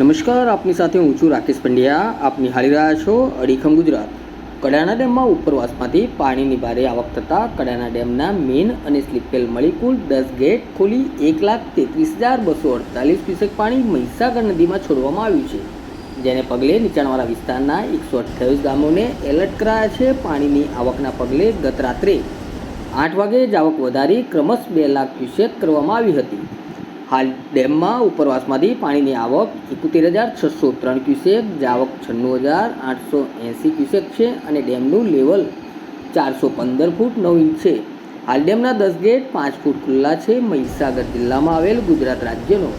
નમસ્કાર, આપની સાથે હું છું રાકેશ પંડ્યા. આપ નિહાળી રહ્યા છો અડીખમ ગુજરાત. કડાણા ડેમમાં ઉપરવાસમાંથી પાણીની ભારે આવક થતાં કડાણા ડેમના મેઇન અને સ્લીપવેલ મળી કુલ દસ ગેટ ખોલી એક લાખ તેત્રીસ હજાર બસો અડતાલીસ ક્યુસેક પાણી મહીસાગર નદીમાં છોડવામાં આવ્યું છે. જેને પગલે નીચાણવાળા વિસ્તારના એકસો અઠ્યાવીસ ગામોને એલર્ટ કરાયા છે પાણીની આવકના પગલે ગત રાત્રે. આઠ વાગે જ આવક વધારી ક્રમશ બે લાખ ક્યુસેક કરવામાં આવી હતી. હાલ ડેમમાં ઉપરવાસમાંથી પાણીની આવક એકોતેર હજાર છસો ત્રણ ક્યુસેક, જાવક છન્નું હજાર આઠસો એંસી ક્યુસેક છે અને ડેમનું લેવલ ચારસો પંદર ફૂટ નવ ઇંચ છે. હાલ ડેમના દસ ગેટ પાંચ ફૂટ ખુલ્લા છે. મહીસાગર જિલ્લામાં આવેલ ગુજરાત રાજ્યનો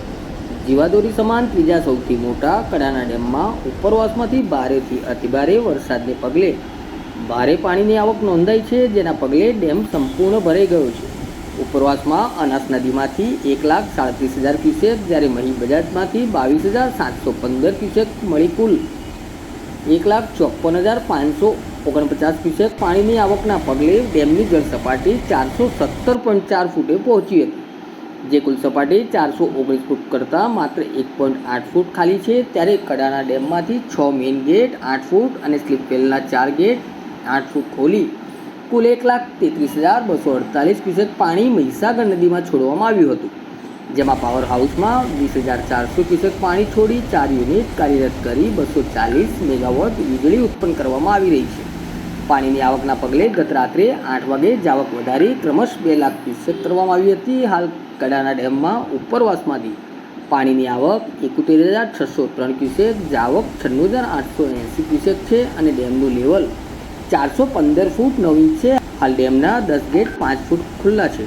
જીવાદોરી સમાન ત્રીજા સૌથી મોટા કડાના ડેમમાં ઉપરવાસમાંથી ભારેથી અતિભારે વરસાદને પગલે ભારે પાણીની આવક નોંધાઈ છે. જેના પગલે ડેમ સંપૂર્ણ ભરાઈ ગયો છે. ઉપરવાસમાં અનાસ નદીમાંથી એક લાખ સાડત્રીસ હજાર ક્યુસેક જ્યારે મહી બજાજમાંથી બાવીસ હજાર સાતસો પંદર ક્યુસેક મળી કુલ એક લાખ ચોપન હજાર પાંચસો ઓગણપચાસ ક્યુસેક પાણીની આવકના પગલે ડેમની જળ સપાટી ચારસો સત્તર પોઈન્ટ ચાર ફૂટે પહોંચી હતી. જે કુલ સપાટી ચારસો ઓગણીસ ફૂટ કરતાં માત્ર એક પોઈન્ટ આઠ ફૂટ ખાલી છે ત્યારે કડાના ડેમમાંથી છ મેઇન ગેટ, આઠ ફૂટ અને સ્લીપવેલના ચાર ગેટ, આઠ ફૂટ ખોલી કુલ એક લાખ તેત્રીસ હજાર બસો અડતાલીસ ક્યુસેક પાણી મહીસાગર નદીમાં છોડવામાં આવ્યું હતું, જેમાં પાવર હાઉસમાં વીસ હજાર ચારસો ક્યુસેક પાણી છોડી ચાર યુનિટ કાર્યરત કરી બસો ચાલીસ મેગાવોટ વીજળી ઉત્પન્ન કરવામાં આવી રહી છે. પાણીની આવકના પગલે ગત રાત્રે આઠ વાગે જાવક વધારી ક્રમશ બે લાખ ક્યુસેક કરવામાં આવી હતી. હાલ કડાના ડેમમાં ઉપરવાસમાંથી પાણીની આવક એકોતેર હજાર છસો ત્રણ ક્યુસેક, જાવક છન્નું હજાર આઠસો એંસી ક્યુસેક છે અને ડેમનું લેવલ ચારસો પંદર ફૂટ નવી છે. હાલ ડેમના દસ ગેટ પાંચ ફૂટ ખુલ્લા છે.